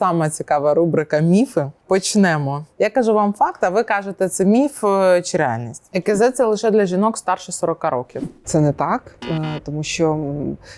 Сама цікава рубрика міфи. Почнемо. Я кажу вам факт, а ви кажете, це міф е, чи реальність. ЕКЗ це лише для жінок старше 40 років. Це не так, е, тому що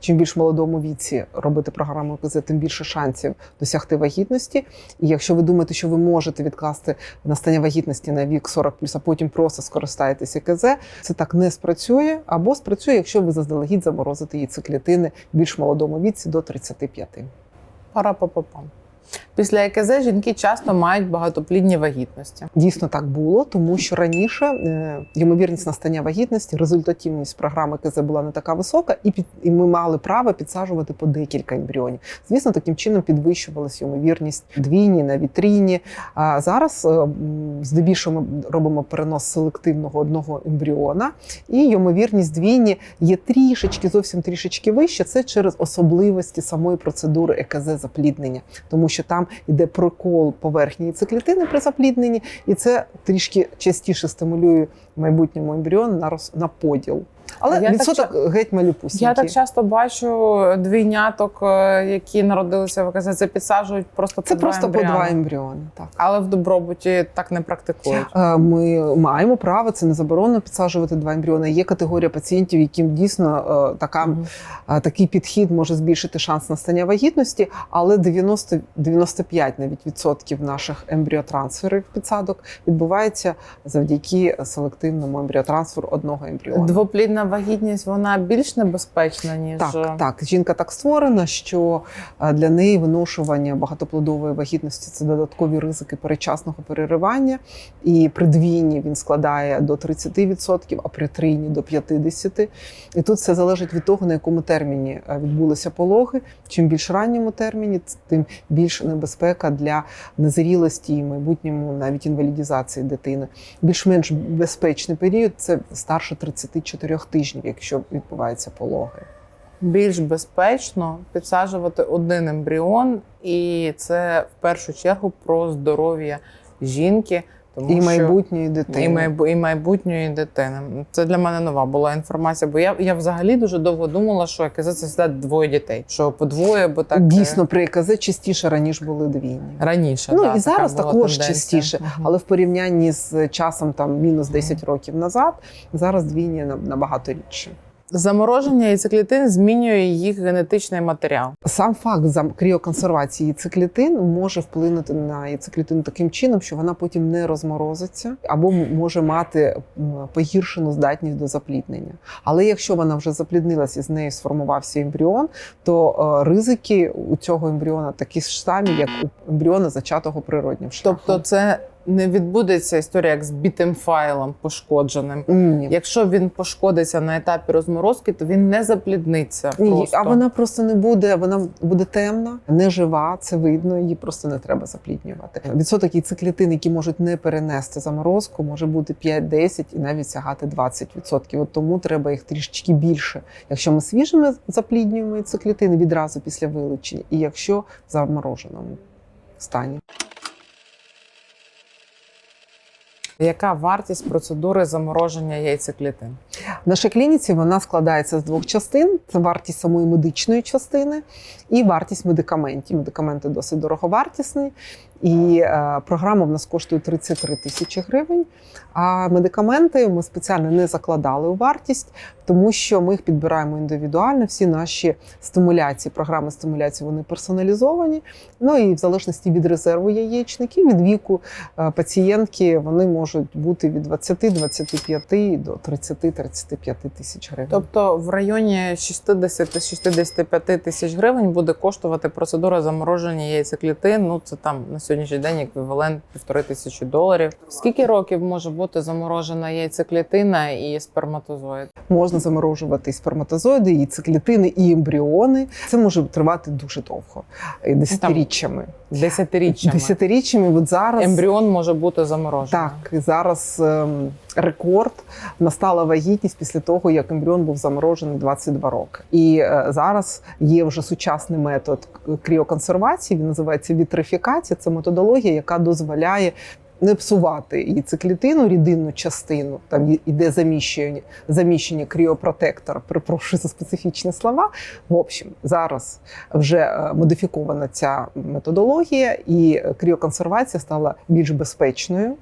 чим більш молодому віці робити програму КЗ, тим більше шансів досягти вагітності. І якщо ви думаєте, що ви можете відкласти настання вагітності на вік 40 а потім просто скористаєтеся КЗ, це так не спрацює або спрацює, якщо ви заздалегідь заморозите яйцеклітини в більш молодому віці до 35. Пара-па-па-пам. Після ЕКЗ жінки часто мають багатоплідні вагітності. Дійсно так було, тому що раніше е, ймовірність настання вагітності, результативність програми КЗ була не така висока, і під і ми мали право підсаджувати по декілька ембріонів. Звісно, таким чином підвищувалася ймовірність двійні на вітріні. А зараз е, здебільшого ми робимо перенос селективного одного ембріона, і ймовірність двійні є трішечки, зовсім трішечки вище. Це через особливості самої процедури ЕКЗ запліднення, тому що там йде прокол поверхні яйцеклітини при заплідненні, і це трішки частіше стимулює майбутньому ембріон на роз на поділ. Але Я так відсоток геть малюпусінький. Я так часто бачу двійняток, е, які народилися в ЕКЗ, це підсаджують просто Це по два просто по два ембріони. Так. Але в добробуті так не практикують. Е, Ми маємо право, це не заборонено підсаджувати два ембріони. Є категорія пацієнтів, яким дійсно е, така, е, такий підхід може збільшити шанс настання вагітності, але 90, 95 навіть відсотків наших ембріотрансферів підсадок відбувається завдяки селективному ембріотрансферу одного ембріону. Двоплідна вагітність вона більш небезпечна, ніж Так, так. Жінка так створена, що е, для неї виношування багатоплодової вагітності це додаткові ризики передчасного переривання. І при двійні він складає до 30%, а при трійні до 50%. І тут все залежить від того, на якому терміні е, відбулися пологи. Чим більш ранньому терміні, тим більше небезпека для незрілості і майбутньому навіть інвалідізації дитини. Більш-менш безпечний період це старше 34 тижнів, якщо відбуваються пологи. більш безпечно підсаджувати один ембріон, і це в першу чергу про здоров'я жінки, тому І що майбутньої дитини. і, майбу, і майбутньої дитини. Це для мене нова була інформація. Бо я, я взагалі дуже довго думала, що ЕКЗ це завжди двоє дітей, що по двоє, бо так е, Дійсно, при ЕКЗ частіше раніше були двійні. раніше. Ну да, і зараз також тенденція. частіше, Мгм. але в порівнянні з часом там мінус 10 років назад, зараз двійні на- набагато рідше. Замороження яйцеклітин змінює їх генетичний матеріал. Сам факт кріоконсервації яйцеклітин може вплинути на яйцеклітину таким чином, що вона потім не розморозиться або може мати погіршену здатність до запліднення. Але якщо вона вже запліднилася і з нею сформувався ембріон, то е, ризики у цього ембріона такі ж самі, як у ембріона зачатого природнім шляхом. Тобто, це не відбудеться історія як з бітим файлом пошкодженим. Ні. Якщо він пошкодиться на етапі розморозки, то він не заплідниться. Ні, Просто. а вона просто не буде, вона буде темна, не жива, це видно, її просто не треба запліднювати. Відсоток яйцеклітин, які можуть не перенести заморозку, може бути 5-10 і навіть сягати 20%. От тому треба їх трішечки більше. Якщо ми свіжими запліднюємо яйцеклітини відразу після вилучення, і якщо в замороженому стані. Яка вартість процедури замороження яйцеклітин? В нашій клініці вона складається з двох частин: це вартість самої медичної частини і вартість медикаментів. Медикаменти досить дороговартісні. І е, програма в нас коштує 33 тисячі гривень. А медикаменти ми спеціально не закладали у вартість, тому що ми їх підбираємо індивідуально. Всі наші стимуляції, програми стимуляції, вони персоналізовані. Ну і в залежності від резерву яєчників, від віку е, пацієнтки, вони можуть бути від 20-25 до 30-35 тисяч гривень. Тобто в районі 60-65 тисяч гривень буде коштувати процедура замороження яйцеклітин. Ну це там на сьогоднішній день еквівалент півтори тисячі доларів. Скільки років може бути заморожена яйцеклітина і сперматозоїд? можна заморожувати і сперматозоїди, і яйцеклітини, і ембріони. Це може тривати дуже довго, і десятиріччями. Десятиріччями. Десятиріччями, от зараз Ембріон може бути заморожений. так зараз ем, рекорд настала вагітність після того, як ембріон був заморожений 22 роки. І е, зараз є вже сучасний метод кріоконсервації. Він називається вітрифікація. Це методологія, яка дозволяє не псувати і циклітину, рідинну частину, там іде заміщення, заміщення кріопротектора, перепрошую за специфічні слова. В общем, зараз вже е, модифікована ця методологія, і е, кріоконсервація стала більш безпечною.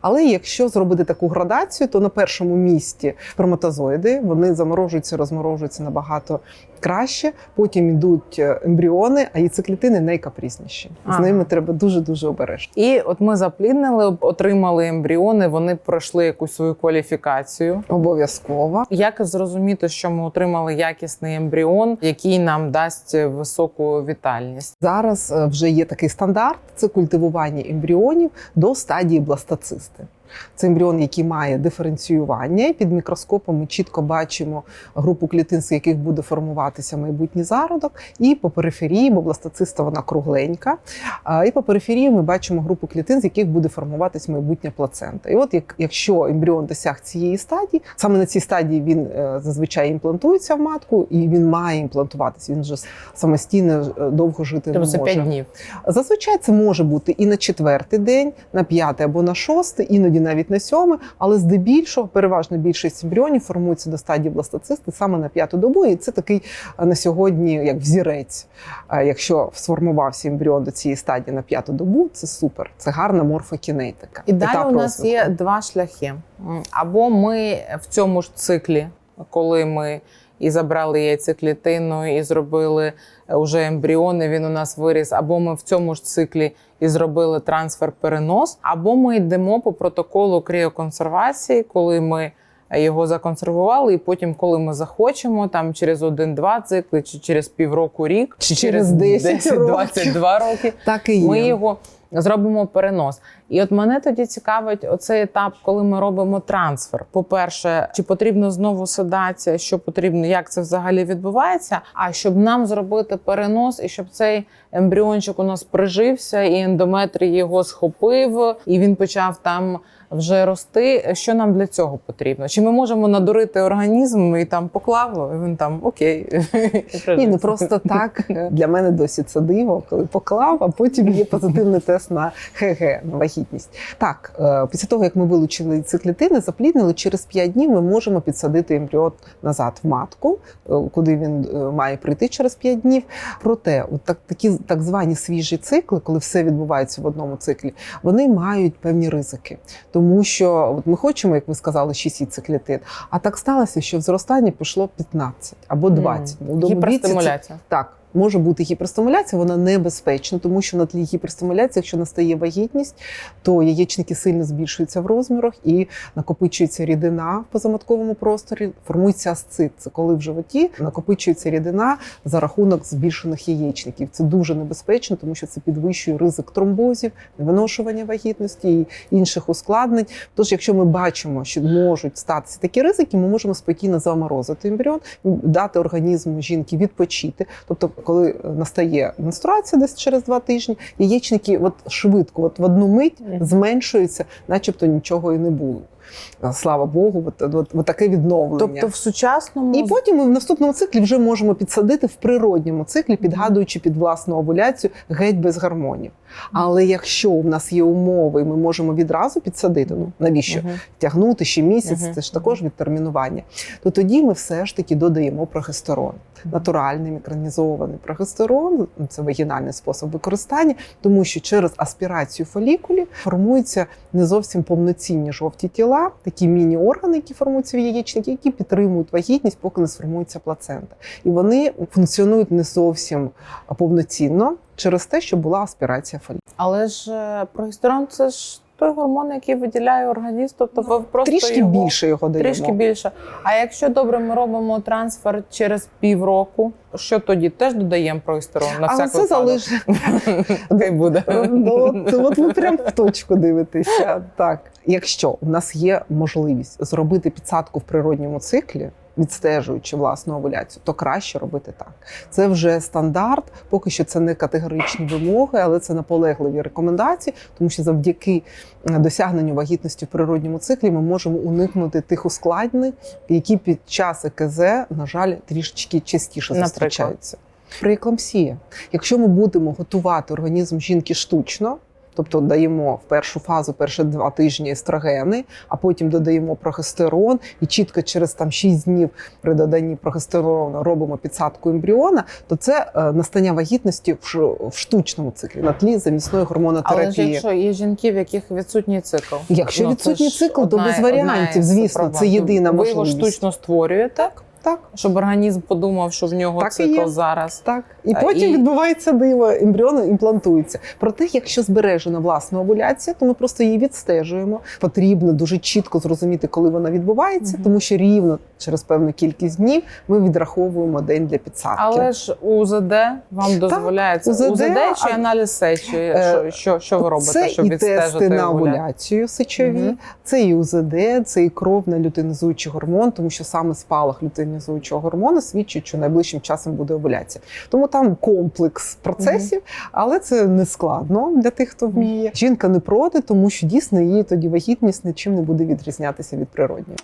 Але якщо зробити таку градацію, то на першому місці сперматозоїди вони заморожуються, розморожуються набагато краще. Потім йдуть е, ембріони, а яйцеклітини найкапрізніші. З Ага. ними треба дуже дуже обережно. І от ми запліднили, отримали ембріони, вони пройшли якусь свою кваліфікацію. Обов'язково. Як зрозуміти, що ми отримали якісний ембріон, який нам дасть високу вітальність? Зараз е, вже є такий стандарт: це культивування ембріонів до стадії бластоцисти. Це ембріон, який має диференціювання. Під мікроскопом ми чітко бачимо групу клітин, з яких буде формуватися майбутній зародок. І по периферії, бо бластоциста вона кругленька. І по периферії ми бачимо групу клітин, з яких буде формуватись майбутня плацента. І от якщо ембріон досяг цієї стадії, саме на цій стадії він е, зазвичай імплантується в матку, і він має імплантуватись. Він вже самостійно е, довго жити Тобто не може. 5 днів. Зазвичай це може бути і на четвертий день, на п'ятий або на шостий, іноді навіть на сьомий, але здебільшого переважна більшість ембріонів формується до стадії бластоцисти саме на п'яту добу. І це такий е, на сьогодні як взірець. Е, Якщо сформувався ембріон до цієї стадії на п'яту добу, це супер, це гарна морфокінетика. І далі у нас є два шляхи. Або ми в цьому ж циклі, коли ми і забрали яйцеклітину, і зробили вже ембріони, він у нас виріс, або ми в цьому ж циклі і зробили трансфер-перенос, або ми йдемо по протоколу кріоконсервації, коли ми його законсервували, і потім, коли ми захочемо, там через один-два цикли, чи через півроку рік, чи Через 10 років. 10-22 роки, Так і є. ми його зробимо перенос. І от мене тоді цікавить оцей етап, коли ми робимо трансфер. По-перше, чи потрібно знову седація, що потрібно, як це взагалі відбувається? А щоб нам зробити перенос, і щоб цей ембріончик у нас прижився, і ендометрій його схопив, і він почав там вже рости. Що нам для цього потрібно? Чи ми можемо надурити організм і там поклав, і він там окей. Ні, не просто так. Для мене досі це диво, коли поклав, а потім є позитивний тест на ХГ, на вагітність. Так, е, після того, як ми вилучили ці клітини, запліднили, через 5 днів ми можемо підсадити ембріон назад в матку, е, куди він е, має прийти через 5 днів. Проте, от так, такі так звані свіжі цикли, коли все відбувається в одному циклі, вони мають певні ризики. Тому що от ми хочемо, як ви сказали, 6 яйцеклітин, а так сталося, що в зростання пішло 15 або 20. У Гіперстимуляція. віці так, може бути гіперстимуляція, вона небезпечна, тому що на тлі гіперстимуляції, якщо настає вагітність, то яєчники сильно збільшуються в розмірах і накопичується рідина в позаматковому просторі, формується асцит. Це коли в животі накопичується рідина за рахунок збільшених яєчників. Це дуже небезпечно, тому що це підвищує ризик тромбозів, невиношування вагітності і інших ускладнень. Тож, якщо ми бачимо, що можуть статися такі ризики, ми можемо спокійно заморозити ембріон, дати організму жінки відпочити. Тобто, коли настає менструація десь через два тижні, яєчники от швидко, от в одну мить зменшуються, начебто нічого і не було. Слава Богу, от, от, от таке відновлення. Тобто в сучасному І потім ми в наступному циклі вже можемо підсадити в природньому циклі, підгадуючи під власну овуляцію геть без гормонів. Але якщо в нас є умови, і ми можемо відразу підсадити, ну навіщо Мгм. тягнути ще місяць, Мгм. це ж також відтермінування, то тоді ми все ж таки додаємо прогестерон. Натуральний мікронізований прогестерон це вагінальний спосіб використання, тому що через аспірацію фолікулів формуються не зовсім повноцінні жовті тіла, такі міні-органи, які формуються в яєчники, які підтримують вагітність, поки не сформується плацента. І вони функціонують не зовсім повноцінно через те, що була аспірація фолі. Але ж е, прогестерон це ж той гормон, який виділяє організм. Тобто ви просто Трішки його... більше його даємо. Трішки більше. А якщо добре, ми робимо трансфер через півроку, що тоді теж додаємо прогестерон на Але всяк це залежить. Буде. Ну, от, от ви прям в точку дивитеся. Так, якщо у нас є можливість зробити підсадку в природньому циклі, відстежуючи власну овуляцію, то краще робити так. Це вже стандарт. Поки що це не категоричні вимоги, але це наполегливі рекомендації, тому що завдяки е, досягненню вагітності в природньому циклі ми можемо уникнути тих ускладнень, які під час ЕКЗ, на жаль, трішечки частіше Наприклад? зустрічаються. Преекламсія. Якщо ми будемо готувати організм жінки штучно, тобто даємо в першу фазу перші два тижні естрогени, а потім додаємо прогестерон, і чітко через там 6 днів при доданні прогестерону робимо підсадку ембріона, то це е, настання вагітності в, штучному циклі на тлі замісної Але гормонотерапії. ж якщо є жінки, в яких відсутній цикл. Якщо це відсутній цикл, то без варіантів, звісно, це єдина Ви його штучно створюєте, Так, щоб організм подумав, що в нього Так і цикл є. зараз. так. І потім і- відбувається диво, ембріон імплантується. Проте, якщо збережена власна овуляція, то ми просто її відстежуємо. Потрібно дуже чітко зрозуміти, коли вона відбувається, Мгм. тому що рівно через певну кількість днів ми відраховуємо день для підсадки. Але ж УЗД вам дозволяється УЗД, УЗД, чи а- аналіз сечі? Е, Що, що, що ви робите, це щоб і відстежити тести на овуляцію? сечові, Мгм. це і УЗД, це і кров на лютинізуючий гормон, тому що саме спалах лютинізуючого гормону свідчить, що найближчим часом буде овуляція. Тому там комплекс процесів, але це не складно для тих, хто вміє. Жінка не проти, тому що дійсно її тоді вагітність нічим не буде відрізнятися від природньої.